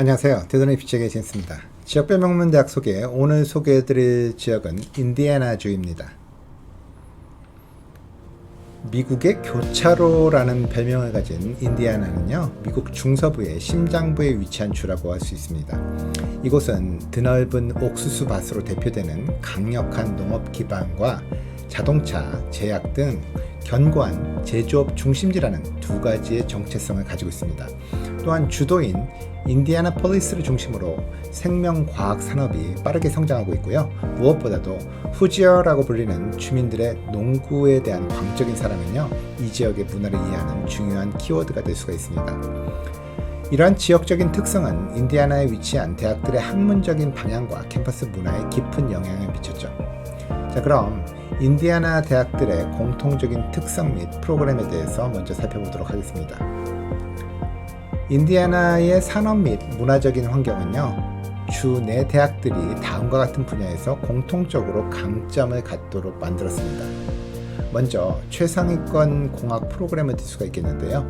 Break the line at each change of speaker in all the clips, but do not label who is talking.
안녕하세요. 대전의 비책의 제인스입니다. 지역별 명문 대학 소개, 오늘 소개해드릴 지역은 인디애나주입니다. 미국의 교차로라는 별명을 가진 인디애나는요, 미국 중서부의 심장부에 위치한 주라고 할 수 있습니다. 이곳은 드넓은 옥수수 밭으로 대표되는 강력한 농업 기반과 자동차, 제약 등 견고한 제조업 중심지라는 두 가지의 정체성을 가지고 있습니다. 또한 주도인 인디애나폴리스를 중심으로 생명과학 산업이 빠르게 성장하고 있고요. 무엇보다도 후지어라고 불리는 주민들의 농구에 대한 광적인 사랑은요, 이 지역의 문화를 이해하는 중요한 키워드가 될 수가 있습니다. 이러한 지역적인 특성은 인디애나에 위치한 대학들의 학문적인 방향과 캠퍼스 문화에 깊은 영향을 미쳤죠. 자, 그럼 인디애나 대학들의 공통적인 특성 및 프로그램에 대해서 먼저 살펴보도록 하겠습니다. 인디애나의 산업 및 문화적인 환경은요, 주네 대학들이 다음과 같은 분야에서 공통적으로 강점을 갖도록 만들었습니다. 먼저 최상위권 공학 프로그램을 들 수가 있겠는데요.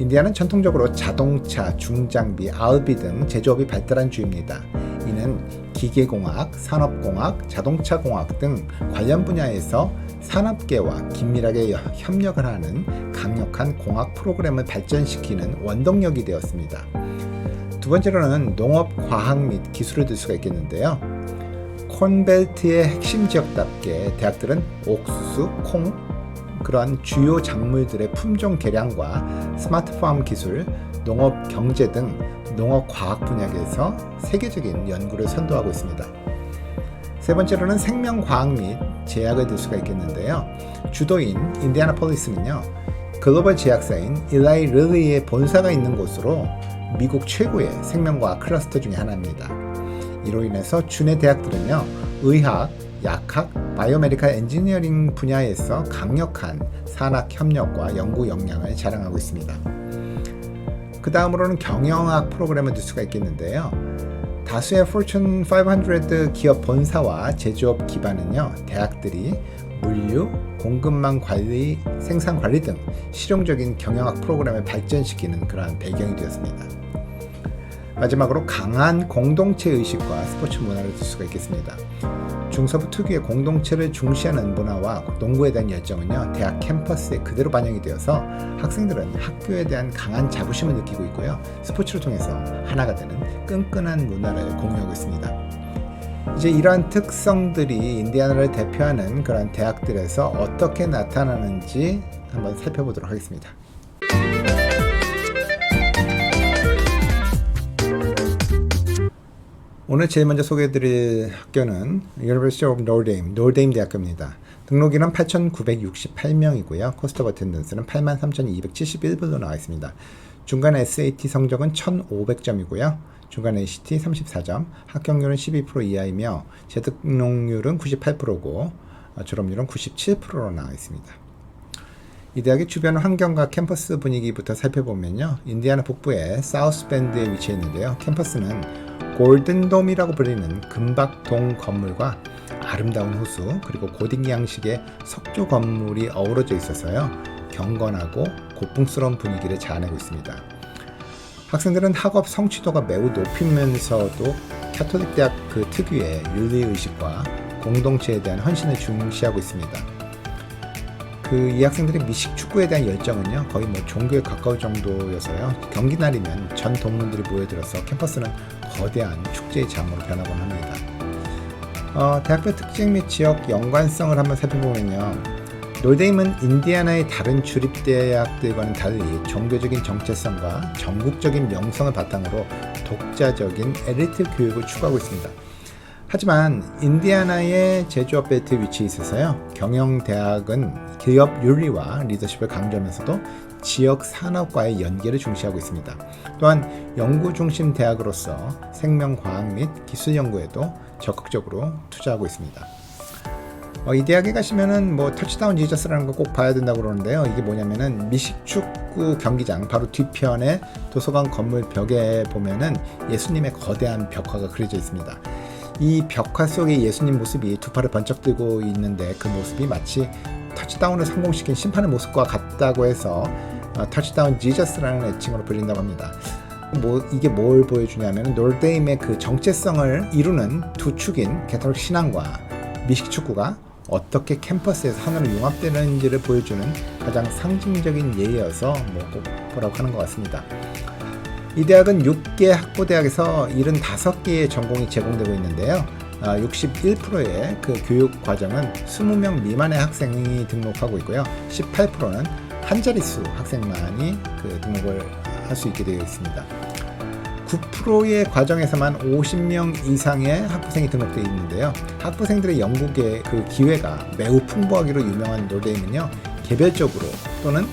인디아는 전통적으로 자동차, 중장비, RB 등 제조업이 발달한 주입니다. 이는 기계공학, 산업공학, 자동차공학 등 관련 분야에서 산업계와 긴밀하게 협력을 하는 강력한 공학 프로그램을 발전시키는 원동력이 되었습니다. 두 번째로는 농업, 과학 및 기술을 들 수가 있겠는데요. 콘벨트의 핵심 지역답게 대학들은 옥수수, 콩, 그러한 주요 작물들의 품종 개량과 스마트팜 기술, 농업 경제 등 농업 과학 분야에서 세계적인 연구를 선도하고 있습니다. 세 번째로는 생명과학 및 제약을 들 수가 있겠는데요. 주도인 인디아나폴리스는요. 글로벌 제약사인 일라이 릴리의 본사가 있는 곳으로 미국 최고의 생명과학 클러스터 중의 하나입니다. 이로 인해서 주내 대학들은요. 의학, 약학, 바이오메디컬 엔지니어링 분야에서 강력한 산학 협력과 연구 역량을 자랑하고 있습니다. 그 다음으로는 경영학 프로그램을 들 수가 있겠는데요. 다수의 Fortune 500 기업 본사와 제조업 기반은요, 대학들이 물류, 공급망 관리, 생산 관리 등 실용적인 경영학 프로그램을 발전시키는 그러한 배경이 되었습니다. 마지막으로 강한 공동체 의식과 스포츠 문화를 들 수가 있겠습니다. 중서부 특유의 공동체를 중시하는 문화와 농구에 대한 열정은요, 대학 캠퍼스에 그대로 반영이 되어서 학생들은 학교에 대한 강한 자부심을 느끼고 있고요, 스포츠를 통해서 하나가 되는 끈끈한 문화를 공유하고 있습니다. 이제 이러한 특성들이 인디아나를 대표하는 그런 대학들에서 어떻게 나타나는지 한번 살펴보도록 하겠습니다. 오늘 제일 먼저 소개해드릴 학교는 University of Notre Dame, 노르데임 대학교입니다. 등록인원 8,968명이고요. 코스트 어텐던스는 83,271분으로 나와 있습니다. 중간 SAT 성적은 1,500점이고요. 중간 ACT 34점, 합격률은 12% 이하이며 재등록률은 98%고 졸업률은 97%로 나와 있습니다. 이 대학의 주변 환경과 캠퍼스 분위기부터 살펴보면요. 인디아나 북부의 사우스 밴드에 위치해 있는데요. 캠퍼스는 골든돔이라고 불리는 금박동 건물과 아름다운 호수 그리고 고딩 양식의 석조 건물이 어우러져 있어서요 경건하고 고풍스러운 분위기를 자아내고 있습니다. 학생들은 학업 성취도가 매우 높이면서도 캐톨릭 대학 그 특유의 윤리 의식과 공동체에 대한 헌신을 중시하고 있습니다. 그 이 학생들의 미식 축구에 대한 열정은요 거의 뭐 종교에 가까울 정도여서요 경기 날이면 전 동문들이 모여들어서 캠퍼스는 거대한 축제의 장으로 변하곤 합니다. 어, 대학교 특징 및 지역 연관성을 한번 살펴보면요. 놀데임은 인디아나의 다른 주립대학들과는 달리 종교적인 정체성과 전국적인 명성을 바탕으로 독자적인 엘리트 교육을 추구하고 있습니다. 하지만 인디아나의 제조업 벨트에 위치해 있어서요. 경영대학은 기업 윤리와 리더십을 강조하면서도 지역 산업과의 연계를 중시하고 있습니다. 또한 연구 중심 대학으로서 생명과학 및 기술 연구에도 적극적으로 투자하고 있습니다. 어, 이 대학에 가시면은 뭐 터치다운 지저스라는 거 꼭 봐야 된다고 그러는데요. 이게 뭐냐면은 미식축구 경기장 바로 뒤편에 도서관 건물 벽에 보면은 예수님의 거대한 벽화가 그려져 있습니다. 이 벽화 속에 예수님 모습이 두 팔을 번쩍 들고 있는데 그 모습이 마치 터치다운을 성공시킨 심판의 모습과 같다고 해서 어, 터치다운 지저스라는 애칭으로 불린다고 합니다. 뭐 이게 뭘 보여주냐면 놀데임의 그 정체성을 이루는 두 축인 개털 신앙과 미식 축구가 어떻게 캠퍼스에서 하나로 융합되는지를 보여주는 가장 상징적인 예여서 뭐 꼭 보라고 하는 것 같습니다. 이 대학은 6개 학부대학에서 75개의 전공이 제공되고 있는데요. 61%의 그 교육 과정은 20명 미만의 학생이 등록하고 있고요. 18%는 한 자릿수 학생만이 그 등록을 할 수 있게 되어 있습니다. 9%의 과정에서만 50명 이상의 학부생이 등록되어 있는데요. 학부생들의 연구의 그 기회가 매우 풍부하기로 유명한 노데임은요. 개별적으로 또는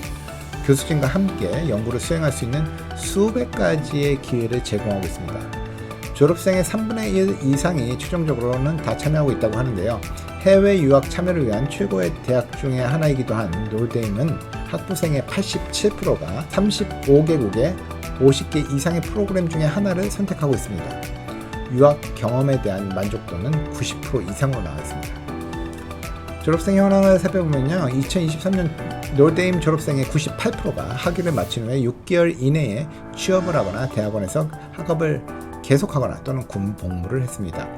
교수진과 함께 연구를 수행할 수 있는 수백 가지의 기회를 제공하고 있습니다. 졸업생의 3분의 1 이상이 최종적으로는 다 참여하고 있다고 하는데요. 해외 유학 참여를 위한 최고의 대학 중의 하나이기도 한 놀데임은 학부생의 87%가 35개국의 50개 이상의 프로그램 중에 하나를 선택하고 있습니다. 유학 경험에 대한 만족도는 90% 이상으로 나와 있습니다. 졸업생 현황을 살펴보면요. 2023년 놀데임 졸업생의 98%가 학위를 마친 후에 6개월 이내에 취업을 하거나 대학원에서 학업을 계속하거나 또는 군 복무를 했습니다.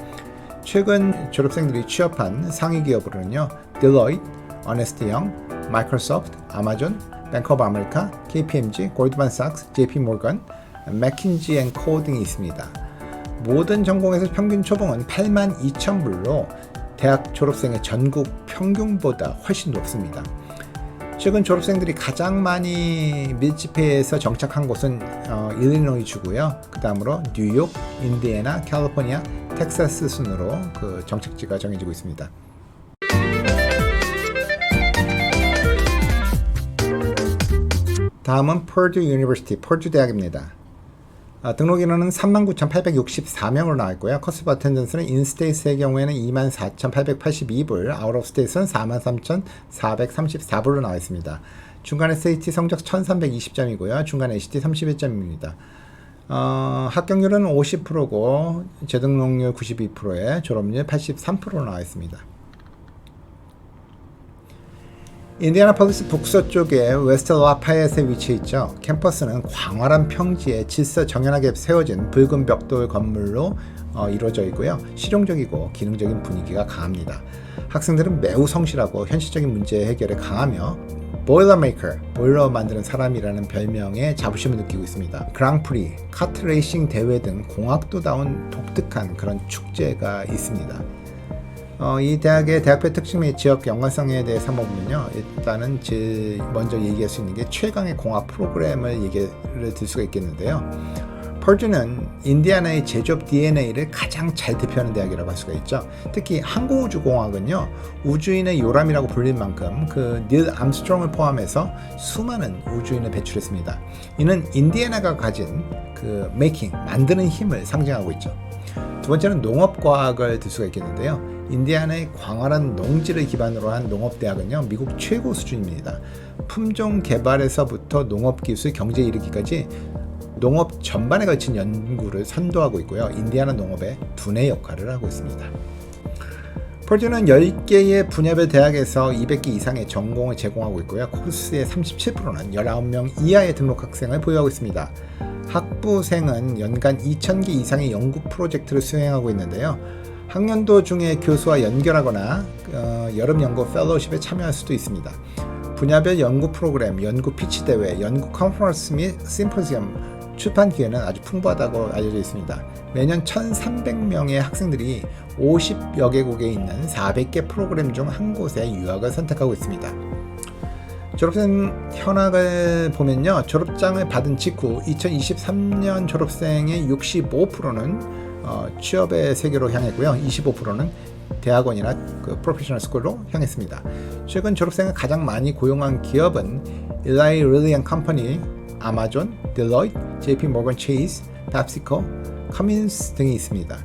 최근 졸업생들이 취업한 상위 기업으로는요. 딜로이트, 어네스트 영, 마이크로소프트, 아마존, 뱅크 오브 아메리카, KPMG, 골드만삭스, JP모건, 맥킨지 앤코 등이 있습니다. 모든 전공에서 평균 초봉은 8만 2천 불로 대학 졸업생의 전국 평균보다 훨씬 높습니다. 최근 졸업생들이 가장 많이 밀집해서 정착한 곳은 어, 일리노이 주고요. 그 다음으로 뉴욕, 인디애나, 캘리포니아, 텍사스 순으로 그 정착지가 정해지고 있습니다. 다음은 퍼듀 유니버시티, 퍼듀 대학입니다. 아, 등록 인원은 39,864명으로 나와 있고요. 커스프 어텐던스는 인스테이트의 경우에는 24,882불, 아웃 오브 스테이트는 43,434불로 나와 있습니다. 중간 SAT 성적 1,320점이고요. 중간 ACT 31점입니다. 어, 합격률은 50%고 재등록률 92%에 졸업률 83%로 나와 있습니다. 인디애나폴리스 북서쪽에 웨스트 라파얏에 위치해 있죠. 캠퍼스는 광활한 평지에 질서 정연하게 세워진 붉은 벽돌 건물로 어, 이루어져 있고요. 실용적이고 기능적인 분위기가 강합니다. 학생들은 매우 성실하고 현실적인 문제 해결에 강하며 보일러메이커, 보일러 만드는 사람이라는 별명에 자부심을 느끼고 있습니다. 그랑프리, 카트레이싱 대회 등 공학도다운 독특한 그런 축제가 있습니다. 어, 이 대학의 대학별 특징 및 지역 연관성에 대해서 한번 보면요. 일단은 제일 먼저 얘기할 수 있는 게 최강의 공학 프로그램을 얘기를 들 수가 있겠는데요. 펄듀는 인디아나의 제조업 DNA를 가장 잘 대표하는 대학이라고 할 수가 있죠. 특히 항공우주공학은요, 우주인의 요람이라고 불릴 만큼 그 닐 암스트롱을 포함해서 수많은 우주인을 배출했습니다. 이는 인디애나가 가진 그 메이킹, 만드는 힘을 상징하고 있죠. 두 번째는 농업과학을 들 수가 있겠는데요. 인디아나의 광활한 농지를 기반으로 한 농업대학은요, 미국 최고 수준입니다. 품종 개발에서부터 농업기술 경제 이르기까지 농업 전반에 걸친 연구를 선도하고 있고요. 인디아나 농업의 두뇌 역할을 하고 있습니다. 펄듀는 10개의 분야별 대학에서 200개 이상의 전공을 제공하고 있고요. 코스의 37%는 19명 이하의 등록 학생을 보유하고 있습니다. 학부생은 연간 2,000개 이상의 연구 프로젝트를 수행하고 있는데요. 학년도 중에 교수와 연결하거나 어, 여름 연구 펠로우십에 참여할 수도 있습니다. 분야별 연구 프로그램, 연구 피치 대회, 연구 컨퍼런스 및 심포지엄 출판 기회는 아주 풍부하다고 알려져 있습니다. 매년 1,300명의 학생들이 50여 개국에 있는 400개 프로그램 중 한 곳에 유학을 선택하고 있습니다. 졸업생 현황을 보면요. 졸업장을 받은 직후 2023년 졸업생의 65%는 어, 취업의 세계로 향했고요. 25%는 대학원이나 그 프로페셔널 스쿨로 향했습니다. 최근 졸업생을 가장 많이 고용한 기업은 일라이 릴리언 컴퍼니, 아마존, 딜로이트, JP 모건 체이스, 팝시코, 커민스 등이 있습니다.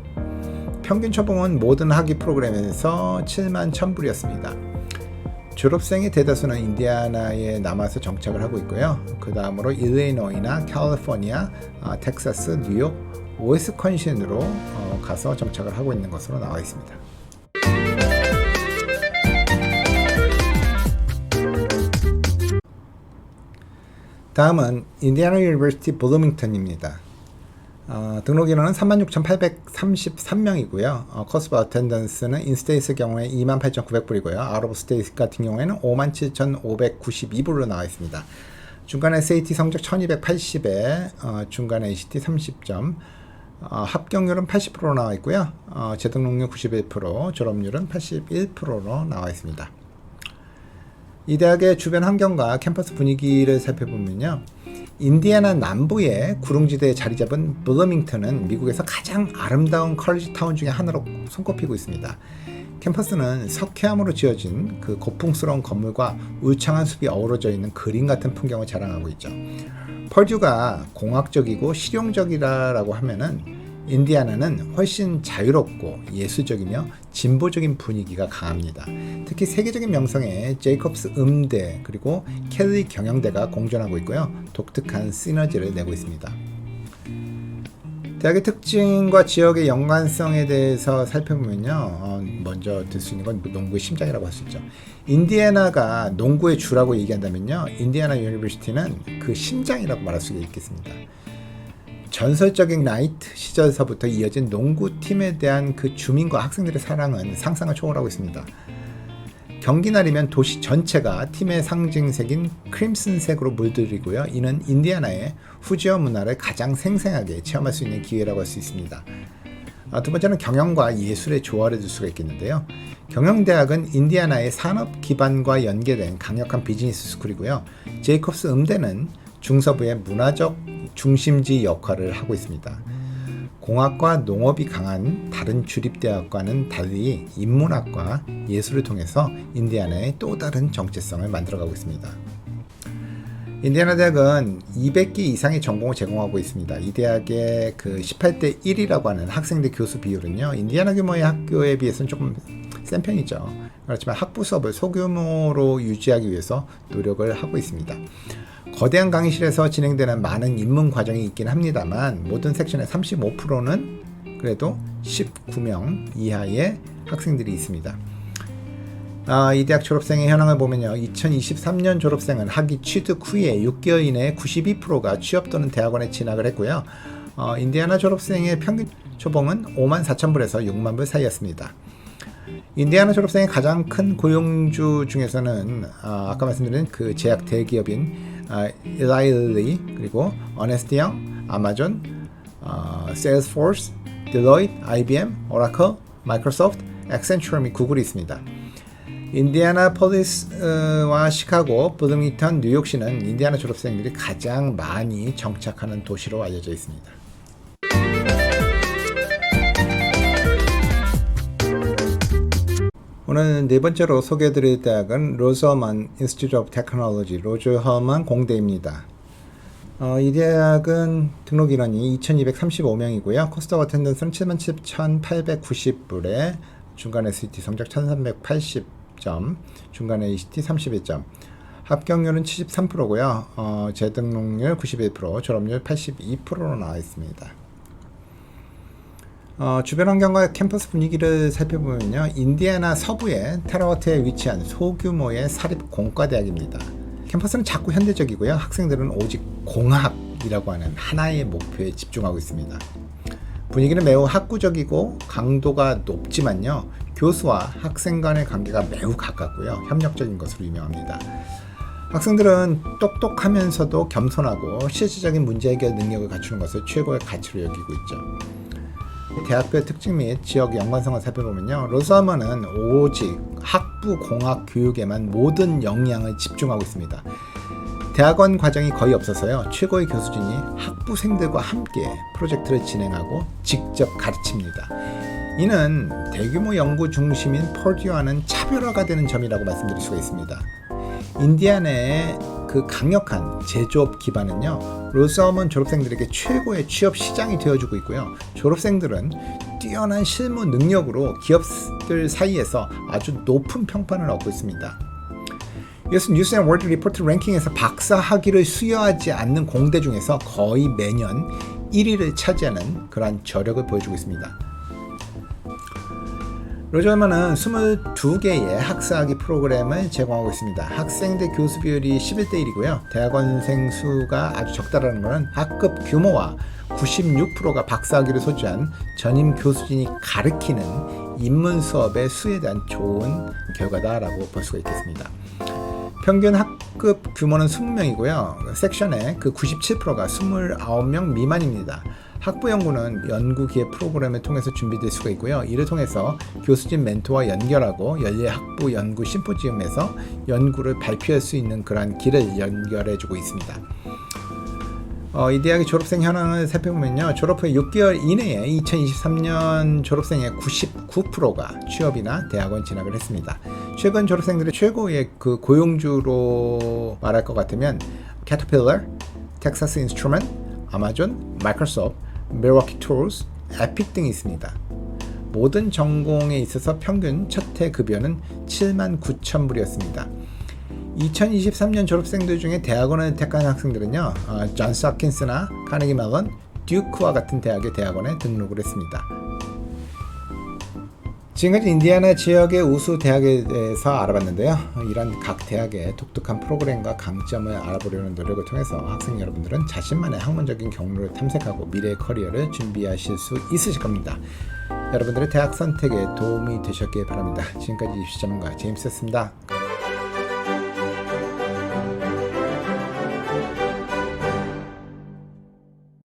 평균 초봉은 모든 학위 프로그램에서 7만 1000불이었습니다. 졸업생의 대다수는 인디아나에 남아서 정착을 하고 있고요. 그 다음으로 일리노이나 캘리포니아, 아, 텍사스, 뉴욕, 오스컨신으로 어, 가서 정착을 하고 있는 것으로 나와 있습니다. 다음은 인디아나 유니버시티 블루밍턴입니다. 어, 등록 인원은 36,833명이고요. 어, 코스트 어텐던스는 인스테이스 경우에 28,900불이고요. 아웃 오브 스테이스 같은 경우에는 57,592불로 나와 있습니다. 중간 SAT 성적 1280에 어, 중간 ACT 30점 어, 합격률은 80% 나와 있고요. 어, 재등록률 91%, 졸업률은 81%로 나와 있습니다. 이 대학의 주변 환경과 캠퍼스 분위기를 살펴보면요. 인디애나 남부의 구릉지대에 자리 잡은 블러밍턴은 미국에서 가장 아름다운 컬리지 타운 중에 하나로 손꼽히고 있습니다. 캠퍼스는 석회암으로 지어진 그 고풍스러운 건물과 울창한 숲이 어우러져 있는 그림 같은 풍경을 자랑하고 있죠. 펄듀가 공학적이고 실용적이라고 하면은 인디아나는 훨씬 자유롭고 예술적이며 진보적인 분위기가 강합니다. 특히 세계적인 명성의 제이콥스 음대 그리고 켈리 경영대가 공존하고 있고요. 독특한 시너지를 내고 있습니다. 대학의 특징과 지역의 연관성에 대해서 살펴보면요. 어, 먼저 들 수 있는 건 농구의 심장이라고 할 수 있죠. 인디애나가 농구의 주라고 얘기한다면요. 인디애나 유니버시티는 그 심장이라고 말할 수 있겠습니다. 전설적인 나이트 시절서부터 이어진 농구팀에 대한 그 주민과 학생들의 사랑은 상상을 초월하고 있습니다. 경기 날이면 도시 전체가 팀의 상징색인 크림슨색으로 물들이고요. 이는 인디아나의 후지어 문화를 가장 생생하게 체험할 수 있는 기회라고 할 수 있습니다. 아, 두 번째는 경영과 예술의 조화를 둘 수가 있겠는데요. 경영대학은 인디아나의 산업 기반과 연계된 강력한 비즈니스 스쿨이고요. 제이콥스 음대는 중서부의 문화적 중심지 역할을 하고 있습니다. 공학과 농업이 강한 다른 주립대학과는 달리 인문학과 예술을 통해서 인디아나의 또 다른 정체성을 만들어가고 있습니다. 인디아나 대학은 200개 이상의 전공을 제공하고 있습니다. 이 대학의 그 18대 1이라고 하는 학생대 교수 비율은요, 인디아나 규모의 학교에 비해서는 조금 센 편이죠. 그렇지만 학부 수업을 소규모로 유지하기 위해서 노력을 하고 있습니다. 거대한 강의실에서 진행되는 많은 입문 과정이 있긴 합니다만 모든 섹션의 35%는 그래도 19명 이하의 학생들이 있습니다. 아, 이 대학 졸업생의 현황을 보면요. 2023년 졸업생은 학위 취득 후에 6개월 이내에 92%가 취업 또는 대학원에 진학을 했고요. 어, 인디아나 졸업생의 평균 초봉은 5만 4천 불에서 6만 불 사이였습니다. 인디아나 졸업생의 가장 큰 고용주 중에서는 아, 아까 말씀드린 그 제약 대기업인 아, 일라일리 그리고 어네스트 영, 아마존, 어, 세일스포스, 딜로이트, IBM, 오라클, 마이크로소프트, 액센츄어 및 구글이 있습니다. 인디아나 폴리스와 시카고, 블루밍턴, 뉴욕시는 인디아나 졸업생들이 가장 많이 정착하는 도시로 알려져 있습니다. 오늘 네 번째로 소개해드릴 대학은 로저만 인스티튜트 오브 테크놀로지 로저허만 공대입니다. 어, 이 대학은 등록 인원이 2,235명이고요. 코스트 어텐던스는 77,890불에 중간 SAT 성적 1,380점, 중간 ACT 31점. 합격률은 73%고요. 어, 재등록률 91%, 졸업률 82%로 나와 있습니다. 어, 주변 환경과 캠퍼스 분위기를 살펴보면요. 인디애나 서부의 테라워트에 위치한 소규모의 사립 공과대학입니다. 캠퍼스는 작고 현대적이고요. 학생들은 오직 공학이라고 하는 하나의 목표에 집중하고 있습니다. 분위기는 매우 학구적이고 강도가 높지만요. 교수와 학생 간의 관계가 매우 가깝고요. 협력적인 것으로 유명합니다. 학생들은 똑똑하면서도 겸손하고 실질적인 문제 해결 능력을 갖추는 것을 최고의 가치로 여기고 있죠. 대학별 특징 및 지역 연관성을 살펴보면요. 로스하머는 오직 학부 공학 교육에만 모든 역량을 집중하고 있습니다. 대학원 과정이 거의 없어서요. 최고의 교수진이 학부생들과 함께 프로젝트를 진행하고 직접 가르칩니다. 이는 대규모 연구 중심인 펄듀와는 차별화가 되는 점이라고 말씀드릴 수가 있습니다. 인디아나의 그 강력한 제조업 기반은요 로스어먼 졸업생들에게 최고의 취업 시장이 되어주고 있고요 졸업생들은 뛰어난 실무 능력으로 기업들 사이에서 아주 높은 평판을 얻고 있습니다. 이것은 뉴스 앤 월드 리포트 랭킹에서 박사 학위를 수여하지 않는 공대 중에서 거의 매년 1위를 차지하는 그러한 저력을 보여주고 있습니다. 로저먼은 22개의 학사학위 프로그램을 제공하고 있습니다. 학생 대 교수 비율이 11대 1이고요. 대학원생 수가 아주 적다라는 것은 학급 규모와 96%가 박사학위를 소지한 전임 교수진이 가르치는 인문 수업의 수에 대한 좋은 결과다라고 볼 수가 있겠습니다. 평균 학급 규모는 20명이고요. 섹션의 그 97%가 29명 미만입니다. 학부 연구는 연구 기획 프로그램을 통해서 준비될 수가 있고요. 이를 통해서 교수진 멘토와 연결하고 연례 학부 연구 심포지움에서 연구를 발표할 수 있는 그러한 길을 연결해 주고 있습니다. 어, 이 대학의 졸업생 현황을 살펴보면요. 졸업 후 6개월 이내에 2023년 졸업생의 99%가 취업이나 대학원 진학을 했습니다. 최근 졸업생들의 최고의 그 고용주로 말할 것 같으면 캐터필러, 텍사스 인스트루먼트, 아마존, 마이크로소프트, 밀워키 툴스, 에픽 등이 있습니다. 모든 전공에 있어서 평균 첫 해 급여는 7만 9천 불이었습니다. 2023년 졸업생들 중에 대학원을 택한 학생들은요, 어, 존스 홉킨스나 카네기 멜론, 듀크와 같은 대학의 대학원에 등록을 했습니다. 지금까지 인디아나 지역의 우수 대학에 대해서 알아봤는데요. 이런 각 대학의 독특한 프로그램과 강점을 알아보려는 노력을 통해서 학생 여러분들은 자신만의 학문적인 경로를 탐색하고 미래의 커리어를 준비하실 수 있으실 겁니다. 여러분들의 대학 선택에 도움이 되셨길 바랍니다. 지금까지 입시 전문가 제임스였습니다.